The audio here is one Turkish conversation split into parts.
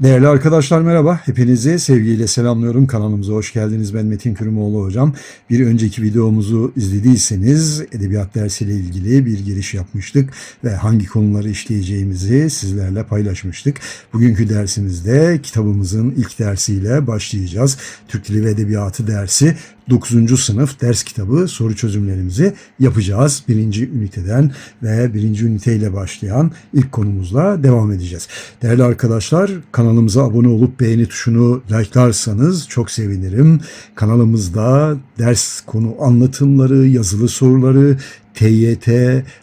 Değerli arkadaşlar merhaba. Hepinizi sevgiyle selamlıyorum. Kanalımıza hoş geldiniz. Ben Metin Kürümoğlu hocam. Bir önceki videomuzu izlediyseniz edebiyat dersiyle ilgili bir giriş yapmıştık ve hangi konuları işleyeceğimizi sizlerle paylaşmıştık. Bugünkü dersimizde kitabımızın ilk dersiyle başlayacağız. Türk Dili ve Edebiyatı dersi 9. sınıf ders kitabı soru çözümlerimizi yapacağız. Birinci üniteden ve birinci üniteyle başlayan ilk konumuzla devam edeceğiz. Değerli arkadaşlar kanalımıza abone olup beğeni tuşunu like'larsanız çok sevinirim. Kanalımızda ders konu anlatımları, yazılı soruları, TYT,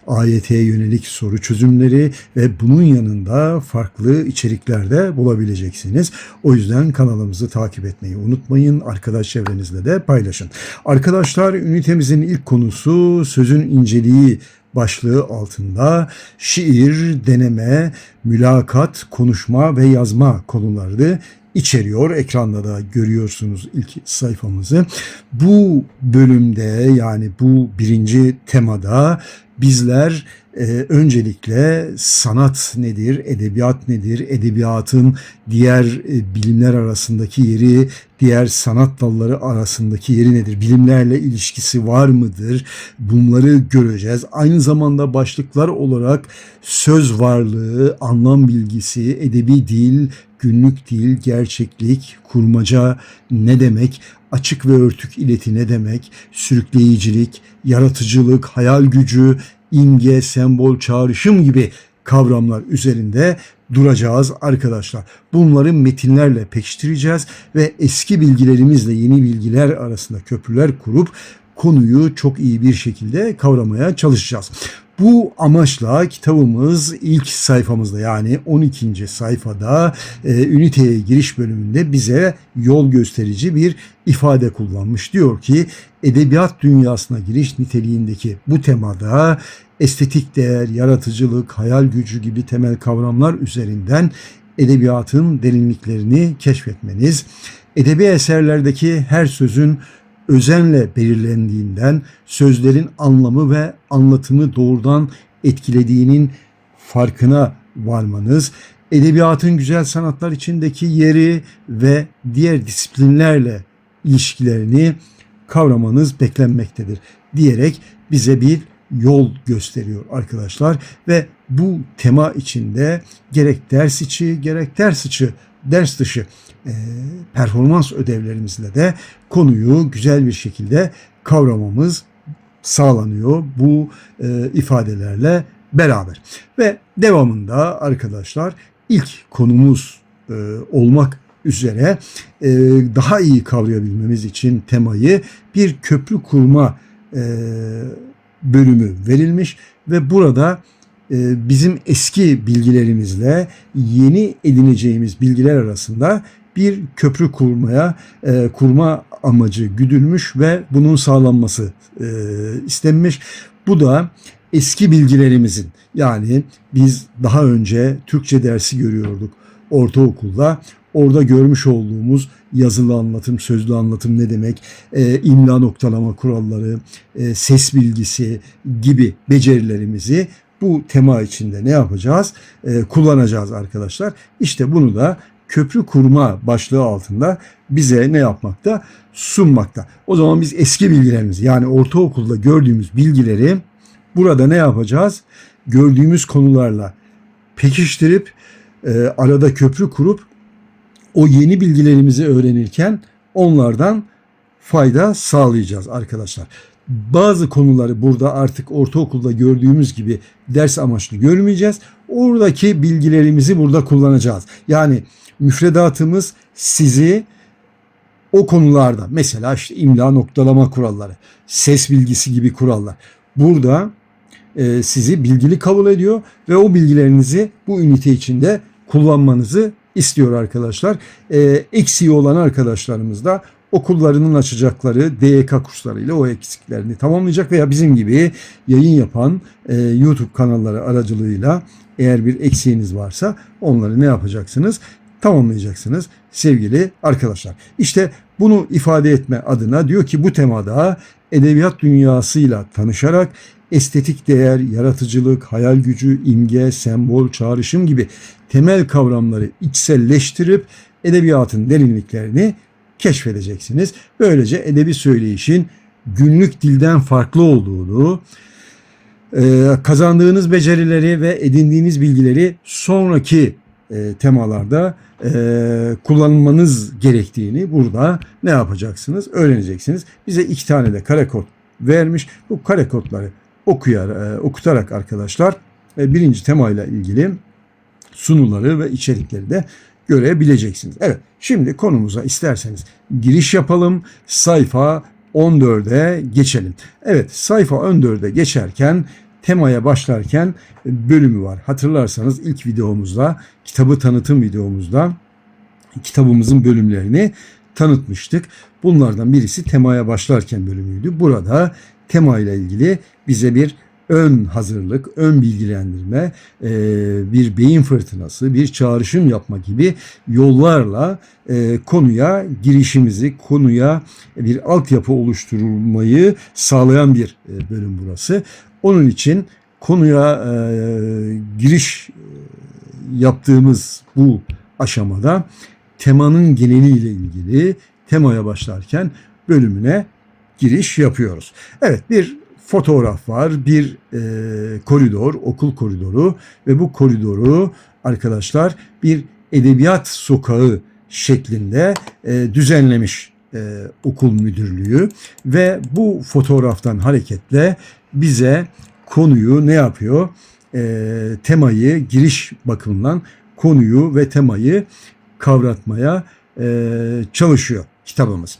AYT'ye yönelik soru çözümleri ve bunun yanında farklı içeriklerde bulabileceksiniz. O yüzden kanalımızı takip etmeyi unutmayın. Arkadaş çevrenizle de paylaşın. Arkadaşlar ünitemizin ilk konusu sözün inceliği başlığı altında şiir, deneme, mülakat, konuşma ve yazma konuları içeriyor. Ekranda da görüyorsunuz ilk sayfamızı. Bu bölümde yani bu birinci temada bizler e, öncelikle sanat nedir, edebiyat nedir, edebiyatın diğer e, bilimler arasındaki yeri, diğer sanat dalları arasındaki yeri nedir, bilimlerle ilişkisi var mıdır, bunları göreceğiz. Aynı zamanda başlıklar olarak söz varlığı, anlam bilgisi, edebi dil, günlük dil, gerçeklik, kurmaca ne demek, açık ve örtük ileti ne demek, sürükleyicilik, yaratıcılık, hayal gücü, imge, sembol, çağrışım gibi kavramlar üzerinde duracağız arkadaşlar. Bunları metinlerle pekiştireceğiz ve eski bilgilerimizle yeni bilgiler arasında köprüler kurup konuyu çok iyi bir şekilde kavramaya çalışacağız. Bu amaçla kitabımız ilk sayfamızda yani 12. sayfada e, üniteye giriş bölümünde bize yol gösterici bir ifade kullanmış. Diyor ki edebiyat dünyasına giriş niteliğindeki bu temada estetik değer, yaratıcılık, hayal gücü gibi temel kavramlar üzerinden edebiyatın derinliklerini keşfetmeniz, edebi eserlerdeki her sözün özenle belirlendiğinden sözlerin anlamı ve anlatımı doğrudan etkilediğinin farkına varmanız, edebiyatın güzel sanatlar içindeki yeri ve diğer disiplinlerle ilişkilerini kavramanız beklenmektedir diyerek bize bir yol gösteriyor arkadaşlar ve bu tema içinde gerek ders içi gerek ders içi ders dışı e, performans ödevlerimizle de konuyu güzel bir şekilde kavramamız sağlanıyor bu e, ifadelerle beraber. Ve devamında arkadaşlar ilk konumuz e, olmak üzere e, daha iyi kavrayabilmemiz için temayı bir köprü kurma e, bölümü verilmiş ve burada bizim eski bilgilerimizle yeni edineceğimiz bilgiler arasında bir köprü kurmaya e, kurma amacı güdülmüş ve bunun sağlanması e, istenmiş. Bu da eski bilgilerimizin yani biz daha önce Türkçe dersi görüyorduk ortaokulda. Orada görmüş olduğumuz yazılı anlatım, sözlü anlatım ne demek, e, imla noktalama kuralları, e, ses bilgisi gibi becerilerimizi bu tema içinde ne yapacağız? E, kullanacağız arkadaşlar. İşte bunu da köprü kurma başlığı altında bize ne yapmakta? Sunmakta. O zaman biz eski bilgilerimizi yani ortaokulda gördüğümüz bilgileri burada ne yapacağız? Gördüğümüz konularla pekiştirip e, arada köprü kurup o yeni bilgilerimizi öğrenirken onlardan fayda sağlayacağız arkadaşlar. Bazı konuları burada artık ortaokulda gördüğümüz gibi ders amaçlı görmeyeceğiz. Oradaki bilgilerimizi burada kullanacağız. Yani müfredatımız sizi o konularda mesela işte imla noktalama kuralları, ses bilgisi gibi kurallar. Burada e, sizi bilgili kabul ediyor ve o bilgilerinizi bu ünite içinde kullanmanızı istiyor arkadaşlar. E, eksiği olan arkadaşlarımız da okullarının açacakları DYK kurslarıyla o eksiklerini tamamlayacak veya bizim gibi yayın yapan e, YouTube kanalları aracılığıyla eğer bir eksiğiniz varsa onları ne yapacaksınız? tamamlayacaksınız sevgili arkadaşlar. İşte bunu ifade etme adına diyor ki bu temada edebiyat dünyasıyla tanışarak estetik değer, yaratıcılık, hayal gücü, imge, sembol, çağrışım gibi temel kavramları içselleştirip edebiyatın derinliklerini keşfedeceksiniz. Böylece edebi söyleyişin günlük dilden farklı olduğunu, e, kazandığınız becerileri ve edindiğiniz bilgileri sonraki e, temalarda e, kullanmanız gerektiğini burada ne yapacaksınız? Öğreneceksiniz. Bize iki tane de kare kod vermiş. Bu kare kodları okuyar, okutarak arkadaşlar birinci temayla ilgili sunuları ve içerikleri de görebileceksiniz. Evet şimdi konumuza isterseniz giriş yapalım. Sayfa 14'e geçelim. Evet sayfa 14'e geçerken temaya başlarken bölümü var. Hatırlarsanız ilk videomuzda kitabı tanıtım videomuzda kitabımızın bölümlerini tanıtmıştık. Bunlardan birisi temaya başlarken bölümüydü. Burada tema ile ilgili bize bir ön hazırlık, ön bilgilendirme, e, bir beyin fırtınası, bir çağrışım yapma gibi yollarla e, konuya girişimizi, konuya bir altyapı oluşturmayı sağlayan bir e, bölüm burası. Onun için konuya giriş yaptığımız bu aşamada temanın geneliyle ilgili temaya başlarken bölümüne giriş yapıyoruz. Evet bir fotoğraf var, bir e, koridor, okul koridoru ve bu koridoru arkadaşlar bir edebiyat sokağı şeklinde e, düzenlemiş e, okul müdürlüğü ve bu fotoğraftan hareketle bize konuyu ne yapıyor? E, temayı giriş bakımından konuyu ve temayı kavratmaya e, çalışıyor kitabımız.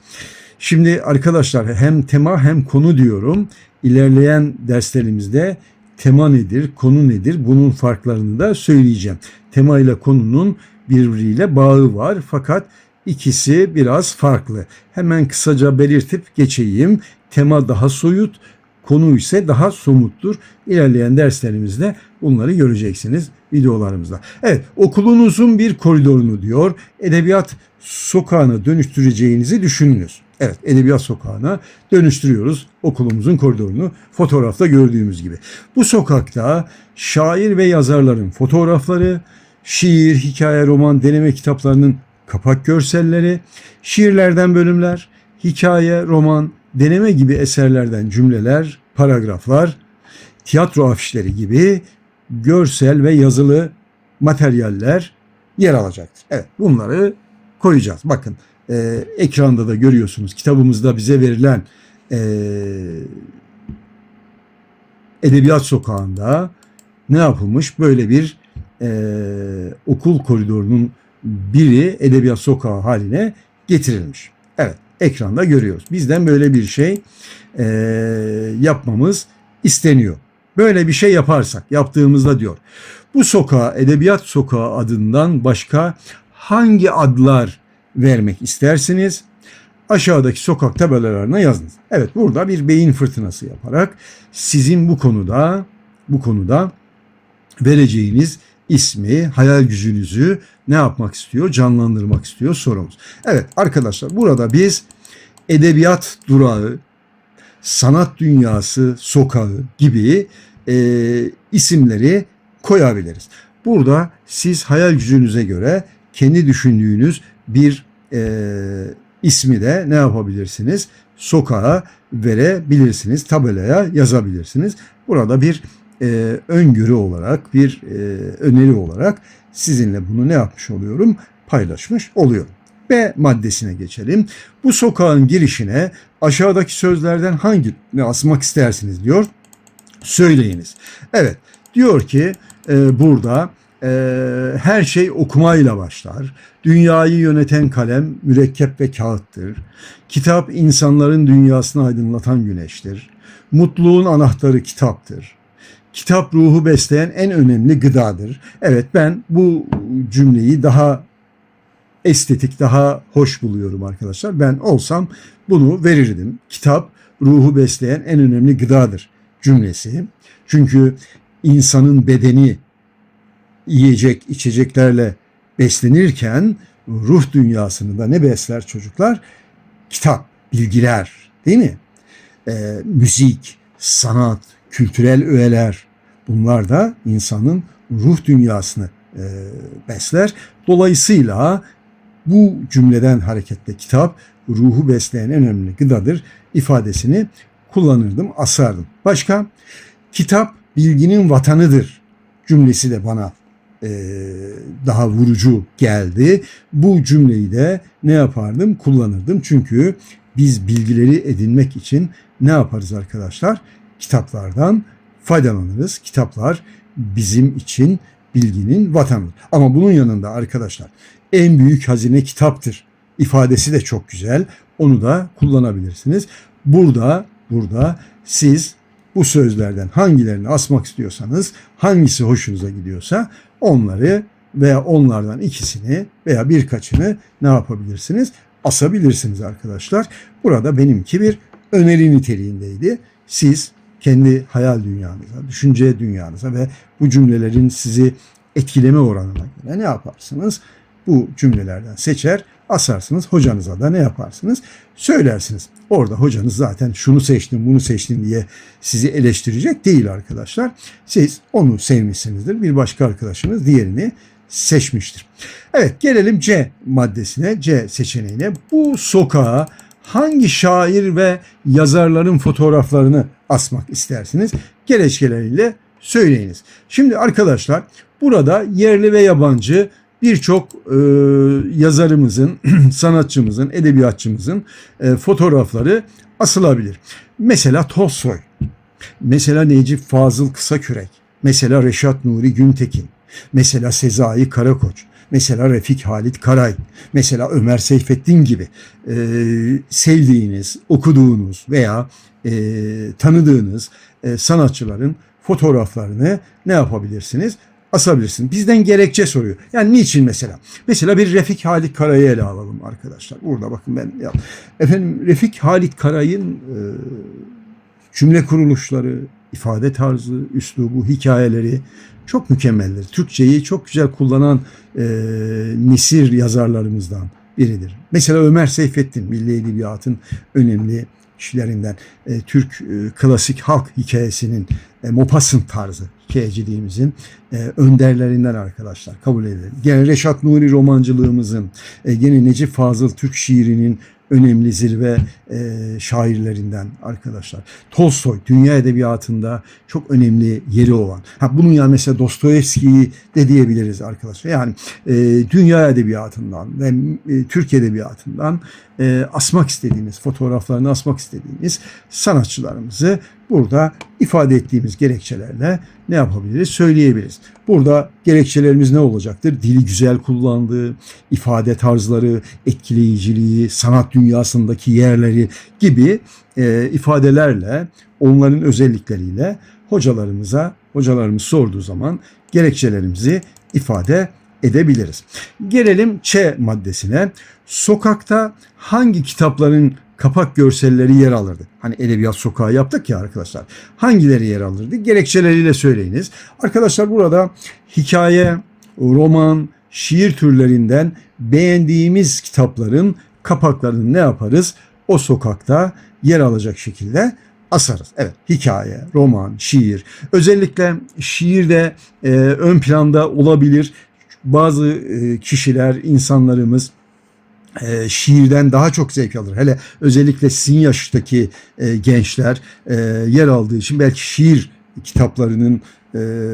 Şimdi arkadaşlar hem tema hem konu diyorum. İlerleyen derslerimizde tema nedir, konu nedir bunun farklarını da söyleyeceğim. Tema ile konunun birbiriyle bağı var fakat ikisi biraz farklı. Hemen kısaca belirtip geçeyim. Tema daha soyut, konu ise daha somuttur. İlerleyen derslerimizde bunları göreceksiniz videolarımızda. Evet okulunuzun bir koridorunu diyor edebiyat sokağına dönüştüreceğinizi düşününüz. Evet edebiyat sokağına dönüştürüyoruz okulumuzun koridorunu fotoğrafta gördüğümüz gibi. Bu sokakta şair ve yazarların fotoğrafları, şiir, hikaye, roman, deneme kitaplarının kapak görselleri, şiirlerden bölümler, hikaye, roman, deneme gibi eserlerden cümleler, paragraflar, tiyatro afişleri gibi görsel ve yazılı materyaller yer alacaktır. Evet bunları koyacağız. Bakın e, ekranda da görüyorsunuz kitabımızda bize verilen e, Edebiyat Sokağı'nda ne yapılmış? Böyle bir e, okul koridorunun biri Edebiyat Sokağı haline getirilmiş. Evet ekranda görüyoruz. Bizden böyle bir şey e, yapmamız isteniyor. Böyle bir şey yaparsak yaptığımızda diyor. Bu sokağa Edebiyat Sokağı adından başka hangi adlar vermek istersiniz? Aşağıdaki sokak tabelalarına yazınız. Evet burada bir beyin fırtınası yaparak sizin bu konuda bu konuda vereceğiniz ismi, hayal gücünüzü ne yapmak istiyor? Canlandırmak istiyor sorumuz. Evet arkadaşlar burada biz edebiyat durağı, sanat dünyası sokağı gibi e, isimleri koyabiliriz. Burada siz hayal gücünüze göre kendi düşündüğünüz bir e, ismi de ne yapabilirsiniz? Sokağa verebilirsiniz, tabelaya yazabilirsiniz. Burada bir e, öngörü olarak, bir e, öneri olarak sizinle bunu ne yapmış oluyorum? Paylaşmış oluyorum. B maddesine geçelim. Bu sokağın girişine aşağıdaki sözlerden hangilerini asmak istersiniz diyor. Söyleyiniz. Evet diyor ki e, burada her şey okumayla başlar. Dünyayı yöneten kalem mürekkep ve kağıttır. Kitap insanların dünyasını aydınlatan güneştir. Mutluluğun anahtarı kitaptır. Kitap ruhu besleyen en önemli gıdadır. Evet ben bu cümleyi daha estetik, daha hoş buluyorum arkadaşlar. Ben olsam bunu verirdim. Kitap ruhu besleyen en önemli gıdadır cümlesi. Çünkü insanın bedeni yiyecek, içeceklerle beslenirken ruh dünyasını da ne besler çocuklar? Kitap, bilgiler değil mi? Ee, müzik, sanat, kültürel öğeler bunlar da insanın ruh dünyasını e, besler. Dolayısıyla bu cümleden hareketle kitap ruhu besleyen en önemli gıdadır ifadesini kullanırdım, asardım. Başka kitap bilginin vatanıdır cümlesi de bana e, daha vurucu geldi. Bu cümleyi de ne yapardım? Kullanırdım. Çünkü biz bilgileri edinmek için ne yaparız arkadaşlar? Kitaplardan faydalanırız. Kitaplar bizim için bilginin vatanıdır. Ama bunun yanında arkadaşlar en büyük hazine kitaptır ifadesi de çok güzel. Onu da kullanabilirsiniz. Burada burada siz bu sözlerden hangilerini asmak istiyorsanız, hangisi hoşunuza gidiyorsa onları veya onlardan ikisini veya birkaçını ne yapabilirsiniz? Asabilirsiniz arkadaşlar. Burada benimki bir öneri niteliğindeydi. Siz kendi hayal dünyanıza, düşünce dünyanıza ve bu cümlelerin sizi etkileme oranına göre ne yaparsınız? Bu cümlelerden seçer, asarsınız. Hocanıza da ne yaparsınız? Söylersiniz. Orada hocanız zaten şunu seçtin, bunu seçtin diye sizi eleştirecek değil arkadaşlar. Siz onu sevmişsinizdir. Bir başka arkadaşınız diğerini seçmiştir. Evet gelelim C maddesine, C seçeneğine. Bu sokağa hangi şair ve yazarların fotoğraflarını asmak istersiniz? Gereçkeleriyle söyleyiniz. Şimdi arkadaşlar burada yerli ve yabancı birçok e, yazarımızın, sanatçımızın, edebiyatçımızın e, fotoğrafları asılabilir. Mesela Tolstoy, mesela Necip Fazıl Kısakürek, mesela Reşat Nuri Güntekin, mesela Sezai Karakoç, mesela Refik Halit Karay, mesela Ömer Seyfettin gibi. E, sevdiğiniz, okuduğunuz veya e, tanıdığınız e, sanatçıların fotoğraflarını ne yapabilirsiniz? Asabilirsin. Bizden gerekçe soruyor. Yani niçin mesela? Mesela bir Refik Halit Karay'ı ele alalım arkadaşlar. Burada bakın ben ya. Efendim Refik Halit Karay'ın e, cümle kuruluşları, ifade tarzı, üslubu, hikayeleri çok mükemmeldir. Türkçeyi çok güzel kullanan e, nisir yazarlarımızdan biridir. Mesela Ömer Seyfettin, Milli Edebiyat'ın önemli kişilerinden e, Türk e, klasik halk hikayesinin e, Mopas'ın tarzı hikayeciliğimizin e, önderlerinden arkadaşlar kabul edelim. Gene Reşat Nuri romancılığımızın, e, gene Necip Fazıl Türk şiirinin önemli zirve e, şairlerinden arkadaşlar. Tolstoy dünya edebiyatında çok önemli yeri olan. Ha bunun yani mesela Dostoyevski'yi de diyebiliriz arkadaşlar. Yani e, dünya edebiyatından ve e, Türk edebiyatından e, asmak istediğimiz, fotoğraflarını asmak istediğimiz sanatçılarımızı burada ifade ettiğimiz gerekçelerle ne yapabiliriz? Söyleyebiliriz. Burada gerekçelerimiz ne olacaktır? Dili güzel kullandığı, ifade tarzları, etkileyiciliği, sanat dünyasındaki yerleri gibi e, ifadelerle, onların özellikleriyle hocalarımıza, hocalarımız sorduğu zaman gerekçelerimizi ifade edebiliriz. Gelelim Ç maddesine. Sokakta hangi kitapların kapak görselleri yer alırdı? Hani edebiyat sokağı yaptık ya arkadaşlar. Hangileri yer alırdı? Gerekçeleriyle söyleyiniz. Arkadaşlar burada hikaye, roman, şiir türlerinden beğendiğimiz kitapların kapaklarını ne yaparız? O sokakta yer alacak şekilde asarız. Evet hikaye, roman, şiir. Özellikle şiirde e, ön planda olabilir. Bazı e, kişiler, insanlarımız e, şiirden daha çok zevk alır. Hele özellikle sizin yaştaki e, gençler yer aldığı için belki şiir kitaplarının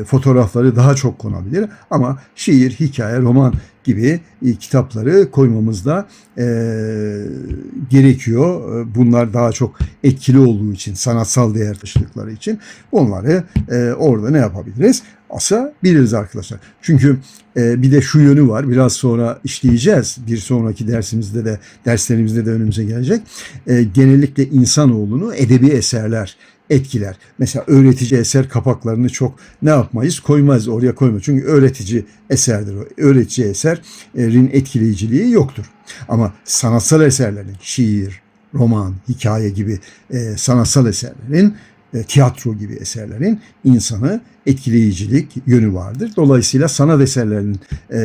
fotoğrafları daha çok konabilir. Ama şiir, hikaye, roman gibi kitapları koymamızda e, gerekiyor. Bunlar daha çok etkili olduğu için, sanatsal değer taşıdıkları için onları orada ne yapabiliriz? Asa biliriz arkadaşlar. Çünkü e, bir de şu yönü var. Biraz sonra işleyeceğiz. Bir sonraki dersimizde de derslerimizde de önümüze gelecek. E, genellikle insanoğlunu edebi eserler etkiler. Mesela öğretici eser kapaklarını çok ne yapmayız? Koymayız oraya koymayız. Çünkü öğretici eserdir o. Öğretici eserin etkileyiciliği yoktur. Ama sanatsal eserlerin şiir, roman, hikaye gibi e, sanatsal eserlerin tiyatro gibi eserlerin insanı etkileyicilik yönü vardır. Dolayısıyla sanat eserlerinin e,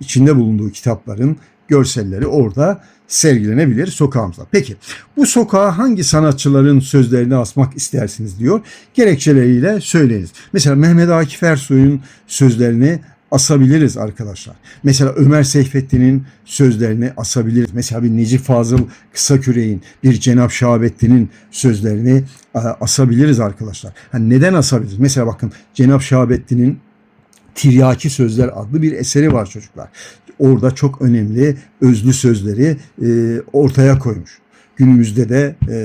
içinde bulunduğu kitapların görselleri orada sergilenebilir sokağımızda. Peki bu sokağa hangi sanatçıların sözlerini asmak istersiniz diyor. Gerekçeleriyle söyleyiniz. Mesela Mehmet Akif Ersoy'un sözlerini asabiliriz arkadaşlar. Mesela Ömer Seyfettin'in sözlerini asabiliriz. Mesela bir Necip Fazıl Kısaküre'in, bir Cenap Şahabettin'in sözlerini e, asabiliriz arkadaşlar. Yani neden asabiliriz? Mesela bakın Cenap Şahabettin'in Tiryaki Sözler adlı bir eseri var çocuklar. Orada çok önemli özlü sözleri e, ortaya koymuş. Günümüzde de e,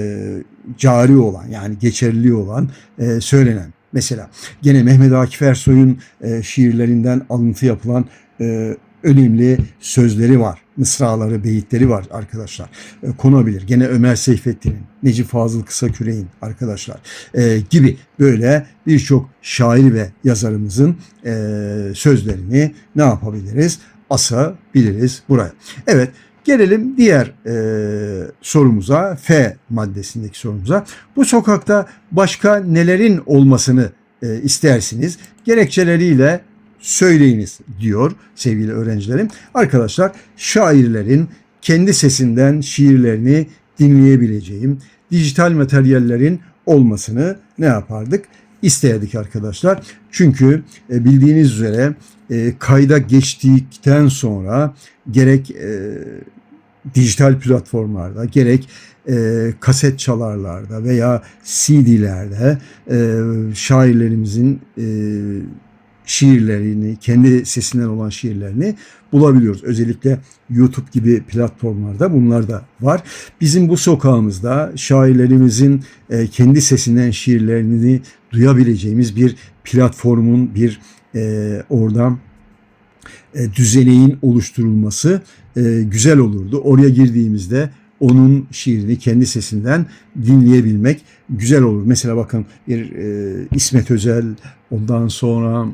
cari olan yani geçerli olan e, söylenen. Mesela gene Mehmet Akif Ersoy'un e, şiirlerinden alıntı yapılan e, önemli sözleri var. Mısraları, beyitleri var arkadaşlar. E, konabilir. Gene Ömer Seyfettin'in, Necip Fazıl Kısaküre'in arkadaşlar e, gibi böyle birçok şair ve yazarımızın e, sözlerini ne yapabiliriz? Asabiliriz buraya. Evet Gelelim diğer e, sorumuza, F maddesindeki sorumuza. Bu sokakta başka nelerin olmasını e, istersiniz? Gerekçeleriyle söyleyiniz diyor sevgili öğrencilerim. Arkadaşlar şairlerin kendi sesinden şiirlerini dinleyebileceğim dijital materyallerin olmasını ne yapardık? İsterdik arkadaşlar. Çünkü e, bildiğiniz üzere e, kayda geçtikten sonra gerek e, dijital platformlarda gerek e, kaset çalarlarda veya CD'lerde e, şairlerimizin e, şiirlerini, kendi sesinden olan şiirlerini bulabiliyoruz. Özellikle YouTube gibi platformlarda bunlar da var. Bizim bu sokağımızda şairlerimizin e, kendi sesinden şiirlerini duyabileceğimiz bir platformun, bir e, oradan e, düzeneğin oluşturulması güzel olurdu. Oraya girdiğimizde onun şiirini kendi sesinden dinleyebilmek güzel olur. Mesela bakın bir e, İsmet Özel, ondan sonra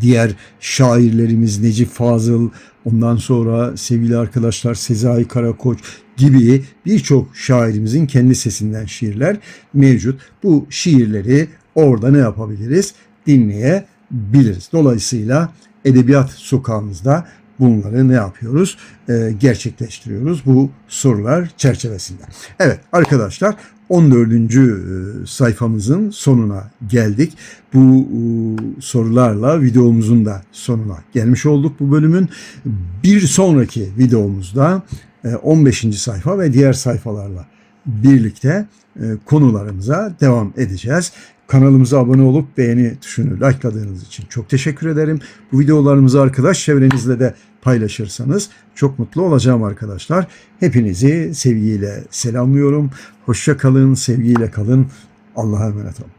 diğer şairlerimiz Necip Fazıl, ondan sonra sevgili arkadaşlar Sezai Karakoç gibi birçok şairimizin kendi sesinden şiirler mevcut. Bu şiirleri orada ne yapabiliriz? Dinleyebiliriz. Dolayısıyla edebiyat sokağımızda bunları ne yapıyoruz? Ee, gerçekleştiriyoruz bu sorular çerçevesinde. Evet arkadaşlar 14. e, sayfamızın sonuna geldik. Bu e, sorularla videomuzun da sonuna gelmiş olduk bu bölümün. Bir sonraki videomuzda e, 15. sayfa ve diğer sayfalarla birlikte e, konularımıza devam edeceğiz. Kanalımıza abone olup beğeni tuşunu likeladığınız için çok teşekkür ederim. Bu videolarımızı arkadaş çevrenizle de paylaşırsanız çok mutlu olacağım arkadaşlar. Hepinizi sevgiyle selamlıyorum. Hoşça kalın, sevgiyle kalın. Allah'a emanet olun.